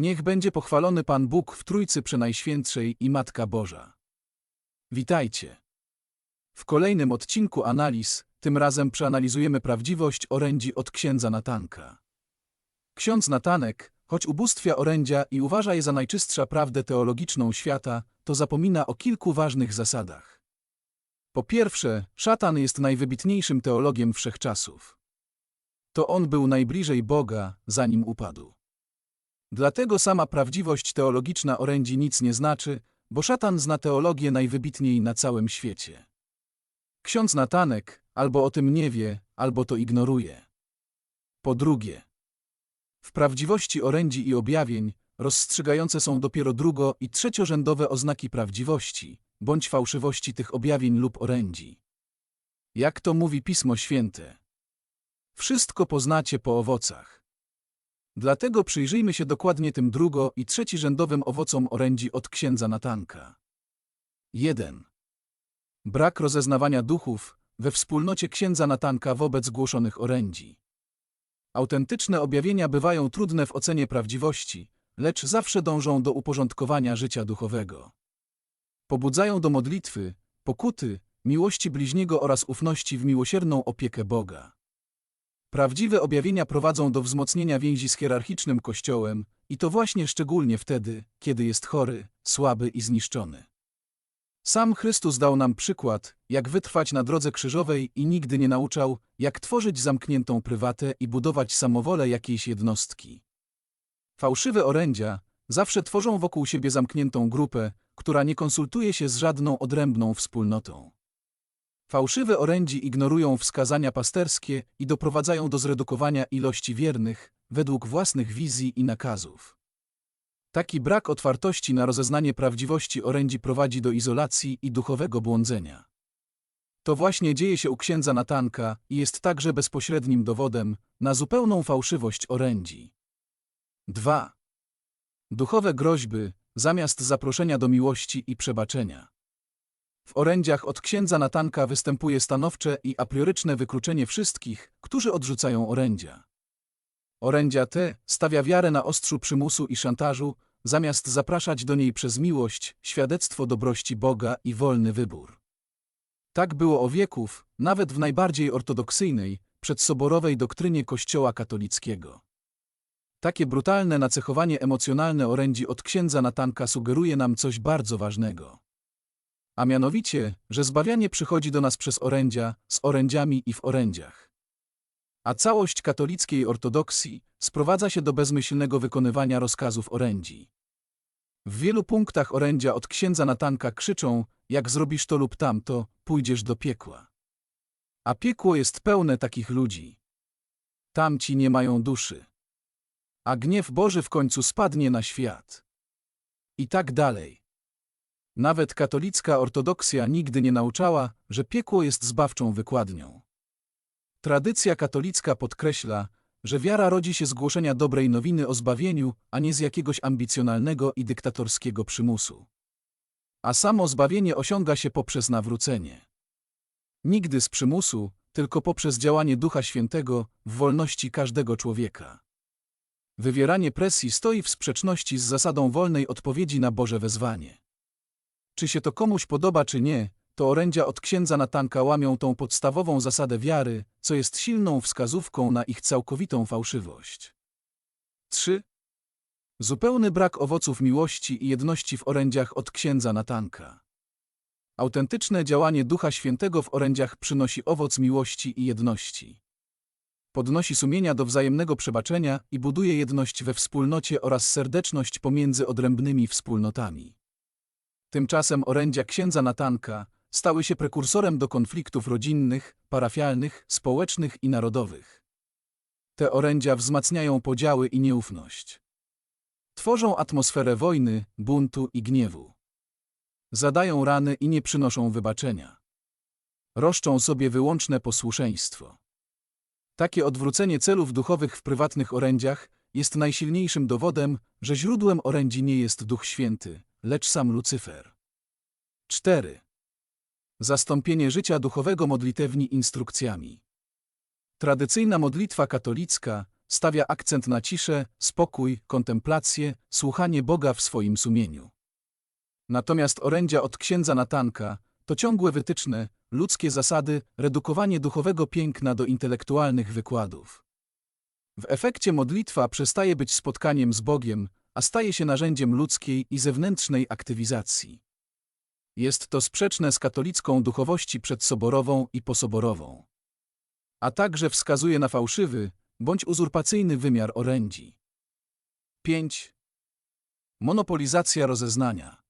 Niech będzie pochwalony Pan Bóg w Trójcy Przenajświętszej i Matka Boża. Witajcie. W kolejnym odcinku analiz, tym razem przeanalizujemy prawdziwość orędzi od księdza Natanka. Ksiądz Natanek, choć ubóstwia orędzia i uważa je za najczystsza prawdę teologiczną świata, to zapomina o kilku ważnych zasadach. Po pierwsze, szatan jest najwybitniejszym teologiem wszechczasów. To on był najbliżej Boga, zanim upadł. Dlatego sama prawdziwość teologiczna orędzi nic nie znaczy, bo szatan zna teologię najwybitniej na całym świecie. Ksiądz Natanek albo o tym nie wie, albo to ignoruje. Po drugie, w prawdziwości orędzi i objawień rozstrzygające są dopiero drugo- i trzeciorzędowe oznaki prawdziwości bądź fałszywości tych objawień lub orędzi. Jak to mówi Pismo Święte? Wszystko poznacie po owocach. Dlatego przyjrzyjmy się dokładnie tym drugo- i trzecirzędowym owocom orędzi od księdza Natanka. 1. Brak rozeznawania duchów we wspólnocie księdza Natanka wobec głoszonych orędzi. Autentyczne objawienia bywają trudne w ocenie prawdziwości, lecz zawsze dążą do uporządkowania życia duchowego. Pobudzają do modlitwy, pokuty, miłości bliźniego oraz ufności w miłosierną opiekę Boga. Prawdziwe objawienia prowadzą do wzmocnienia więzi z hierarchicznym Kościołem i to właśnie szczególnie wtedy, kiedy jest chory, słaby i zniszczony. Sam Chrystus dał nam przykład, jak wytrwać na drodze krzyżowej i nigdy nie nauczał, jak tworzyć zamkniętą prywatę i budować samowolę jakiejś jednostki. Fałszywe orędzia zawsze tworzą wokół siebie zamkniętą grupę, która nie konsultuje się z żadną odrębną wspólnotą. Fałszywe orędzi ignorują wskazania pasterskie i doprowadzają do zredukowania ilości wiernych według własnych wizji i nakazów. Taki brak otwartości na rozeznanie prawdziwości orędzi prowadzi do izolacji i duchowego błądzenia. To właśnie dzieje się u księdza Natanka i jest także bezpośrednim dowodem na zupełną fałszywość orędzi. 2. Duchowe groźby zamiast zaproszenia do miłości i przebaczenia. W orędziach od księdza Natanka występuje stanowcze i aprioryczne wykluczenie wszystkich, którzy odrzucają orędzia. Orędzia te stawia wiarę na ostrzu przymusu i szantażu, zamiast zapraszać do niej przez miłość, świadectwo dobrości Boga i wolny wybór. Tak było o wieków, nawet w najbardziej ortodoksyjnej, przedsoborowej doktrynie Kościoła katolickiego. Takie brutalne nacechowanie emocjonalne orędzi od księdza Natanka sugeruje nam coś bardzo ważnego. A mianowicie, że zbawianie przychodzi do nas przez orędzia, z orędziami i w orędziach. A całość katolickiej ortodoksji sprowadza się do bezmyślnego wykonywania rozkazów orędzi. W wielu punktach orędzia od księdza Natanka krzyczą, jak zrobisz to lub tamto, pójdziesz do piekła. A piekło jest pełne takich ludzi. Tamci nie mają duszy. A gniew Boży w końcu spadnie na świat. I tak dalej. Nawet katolicka ortodoksja nigdy nie nauczała, że piekło jest zbawczą wykładnią. Tradycja katolicka podkreśla, że wiara rodzi się z głoszenia dobrej nowiny o zbawieniu, a nie z jakiegoś ambicjonalnego i dyktatorskiego przymusu. A samo zbawienie osiąga się poprzez nawrócenie. Nigdy z przymusu, tylko poprzez działanie Ducha Świętego w wolności każdego człowieka. Wywieranie presji stoi w sprzeczności z zasadą wolnej odpowiedzi na Boże wezwanie. Czy się to komuś podoba, czy nie, to orędzia od księdza Natanka łamią tą podstawową zasadę wiary, co jest silną wskazówką na ich całkowitą fałszywość. 3. Zupełny brak owoców miłości i jedności w orędziach od księdza Natanka. Autentyczne działanie Ducha Świętego w orędziach przynosi owoc miłości i jedności. Podnosi sumienia do wzajemnego przebaczenia i buduje jedność we wspólnocie oraz serdeczność pomiędzy odrębnymi wspólnotami. Tymczasem orędzia księdza Natanka stały się prekursorem do konfliktów rodzinnych, parafialnych, społecznych i narodowych. Te orędzia wzmacniają podziały i nieufność. Tworzą atmosferę wojny, buntu i gniewu. Zadają rany i nie przynoszą wybaczenia. Roszczą sobie wyłączne posłuszeństwo. Takie odwrócenie celów duchowych w prywatnych orędziach jest najsilniejszym dowodem, że źródłem orędzi nie jest Duch Święty, lecz sam Lucyfer. 4. Zastąpienie życia duchowego modlitewni instrukcjami. Tradycyjna modlitwa katolicka stawia akcent na ciszę, spokój, kontemplację, słuchanie Boga w swoim sumieniu. Natomiast orędzia od księdza Natanka to ciągłe wytyczne, ludzkie zasady, redukowanie duchowego piękna do intelektualnych wykładów. W efekcie modlitwa przestaje być spotkaniem z Bogiem, a staje się narzędziem ludzkiej i zewnętrznej aktywizacji. Jest to sprzeczne z katolicką duchowości przedsoborową i posoborową. A także wskazuje na fałszywy bądź uzurpacyjny wymiar orędzi. 5. Monopolizacja rozeznania.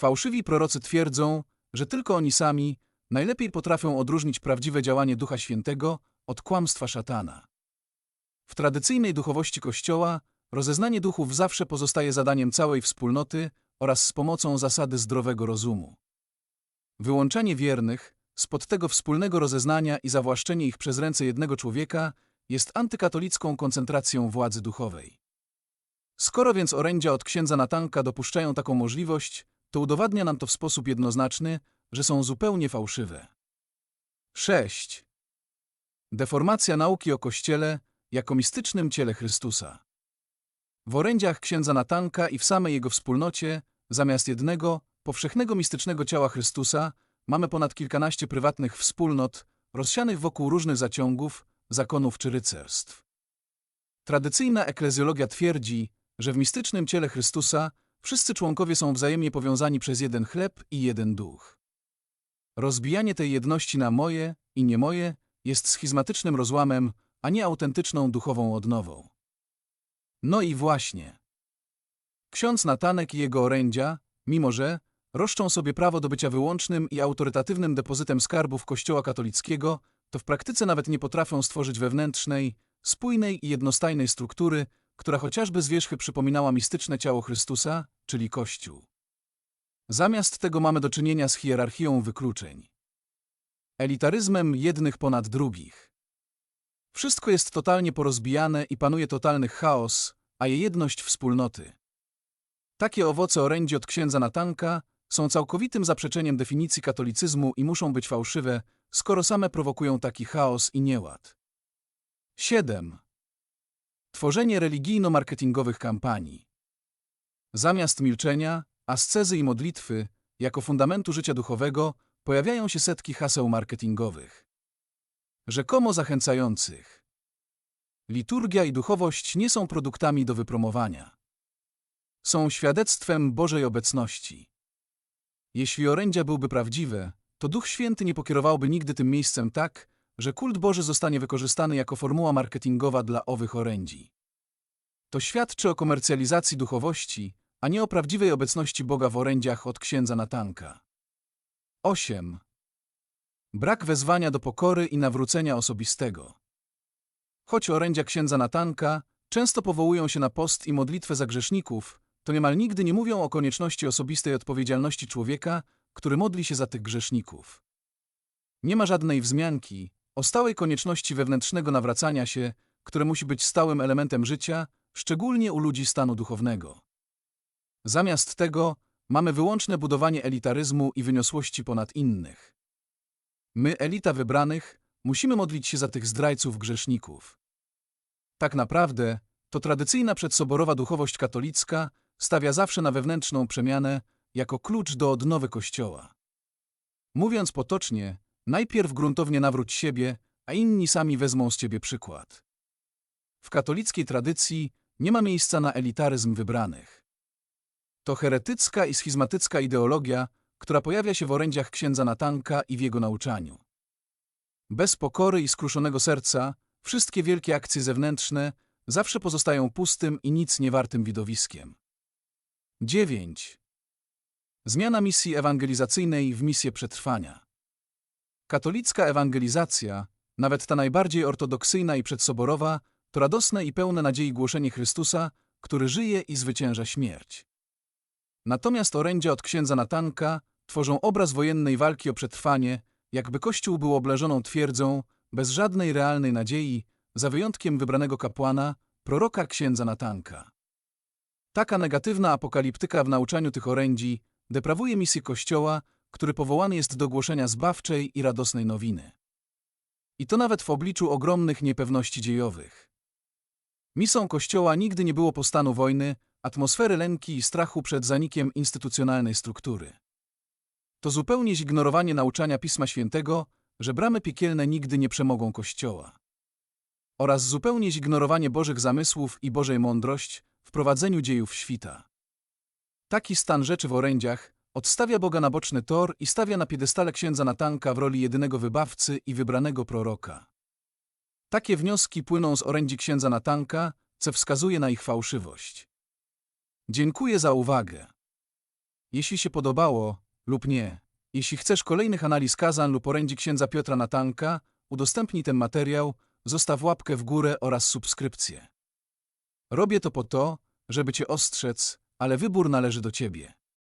Fałszywi prorocy twierdzą, że tylko oni sami najlepiej potrafią odróżnić prawdziwe działanie Ducha Świętego od kłamstwa szatana. W tradycyjnej duchowości Kościoła rozeznanie duchów zawsze pozostaje zadaniem całej wspólnoty oraz z pomocą zasady zdrowego rozumu. Wyłączanie wiernych spod tego wspólnego rozeznania i zawłaszczenie ich przez ręce jednego człowieka jest antykatolicką koncentracją władzy duchowej. Skoro więc orędzia od księdza Natanka dopuszczają taką możliwość, to udowadnia nam to w sposób jednoznaczny, że są zupełnie fałszywe. 6. Deformacja nauki o Kościele jako mistycznym ciele Chrystusa. W orędziach księdza Natanka i w samej jego wspólnocie, zamiast jednego, powszechnego mistycznego ciała Chrystusa, mamy ponad kilkanaście prywatnych wspólnot, rozsianych wokół różnych zaciągów, zakonów czy rycerstw. Tradycyjna eklezjologia twierdzi, że w mistycznym ciele Chrystusa wszyscy członkowie są wzajemnie powiązani przez jeden chleb i jeden duch. Rozbijanie tej jedności na moje i nie moje jest schizmatycznym rozłamem, a nie autentyczną duchową odnową. No i właśnie. Ksiądz Natanek i jego orędzia, mimo że roszczą sobie prawo do bycia wyłącznym i autorytatywnym depozytem skarbów Kościoła katolickiego, to w praktyce nawet nie potrafią stworzyć wewnętrznej, spójnej i jednostajnej struktury, która chociażby z wierzchy przypominała mistyczne ciało Chrystusa, czyli Kościół. Zamiast tego mamy do czynienia z hierarchią wykluczeń. Elitaryzmem jednych ponad drugich. Wszystko jest totalnie porozbijane i panuje totalny chaos, a je jedność wspólnoty. Takie owoce orędzi od księdza Natanka są całkowitym zaprzeczeniem definicji katolicyzmu i muszą być fałszywe, skoro same prowokują taki chaos i nieład. 7. Tworzenie religijno-marketingowych kampanii. Zamiast milczenia, ascezy i modlitwy, jako fundamentu życia duchowego, pojawiają się setki haseł marketingowych. Rzekomo zachęcających. Liturgia i duchowość nie są produktami do wypromowania. Są świadectwem Bożej obecności. Jeśli orędzia byłby prawdziwe, to Duch Święty nie pokierowałby nigdy tym miejscem tak, że kult Boży zostanie wykorzystany jako formuła marketingowa dla owych orędzi. To świadczy o komercjalizacji duchowości, a nie o prawdziwej obecności Boga w orędziach od księdza Natanka. 8. Brak wezwania do pokory i nawrócenia osobistego. Choć orędzia księdza Natanka często powołują się na post i modlitwę za grzeszników, to niemal nigdy nie mówią o konieczności osobistej odpowiedzialności człowieka, który modli się za tych grzeszników. Nie ma żadnej wzmianki o stałej konieczności wewnętrznego nawracania się, które musi być stałym elementem życia, szczególnie u ludzi stanu duchownego. Zamiast tego mamy wyłączne budowanie elitaryzmu i wyniosłości ponad innych. My, elita wybranych, musimy modlić się za tych zdrajców grzeszników. Tak naprawdę to tradycyjna przedsoborowa duchowość katolicka stawia zawsze na wewnętrzną przemianę jako klucz do odnowy Kościoła. Mówiąc potocznie, najpierw gruntownie nawróć siebie, a inni sami wezmą z ciebie przykład. W katolickiej tradycji nie ma miejsca na elitaryzm wybranych. To heretycka i schizmatycka ideologia, która pojawia się w orędziach księdza Natanka i w jego nauczaniu. Bez pokory i skruszonego serca wszystkie wielkie akcje zewnętrzne zawsze pozostają pustym i nic niewartym widowiskiem. 9. Zmiana misji ewangelizacyjnej w misję przetrwania. Katolicka ewangelizacja, nawet ta najbardziej ortodoksyjna i przedsoborowa, to radosne i pełne nadziei głoszenie Chrystusa, który żyje i zwycięża śmierć. Natomiast orędzia od księdza Natanka tworzą obraz wojennej walki o przetrwanie, jakby Kościół był obleżoną twierdzą, bez żadnej realnej nadziei, za wyjątkiem wybranego kapłana, proroka księdza Natanka. Taka negatywna apokaliptyka w nauczaniu tych orędzi deprawuje misję Kościoła, który powołany jest do głoszenia zbawczej i radosnej nowiny. I to nawet w obliczu ogromnych niepewności dziejowych. Misą Kościoła nigdy nie było postanu wojny, atmosfery lęki i strachu przed zanikiem instytucjonalnej struktury. To zupełnie zignorowanie nauczania Pisma Świętego, że bramy piekielne nigdy nie przemogą Kościoła. Oraz zupełnie zignorowanie Bożych zamysłów i Bożej mądrość w prowadzeniu dziejów świta. Taki stan rzeczy w orędziach odstawia Boga na boczny tor i stawia na piedestale księdza Natanka w roli jedynego wybawcy i wybranego proroka. Takie wnioski płyną z orędzi księdza Natanka, co wskazuje na ich fałszywość. Dziękuję za uwagę. Jeśli się podobało lub nie, jeśli chcesz kolejnych analiz kazań lub orędzi księdza Piotra Natanka, udostępnij ten materiał, zostaw łapkę w górę oraz subskrypcję. Robię to po to, żeby Cię ostrzec, ale wybór należy do Ciebie.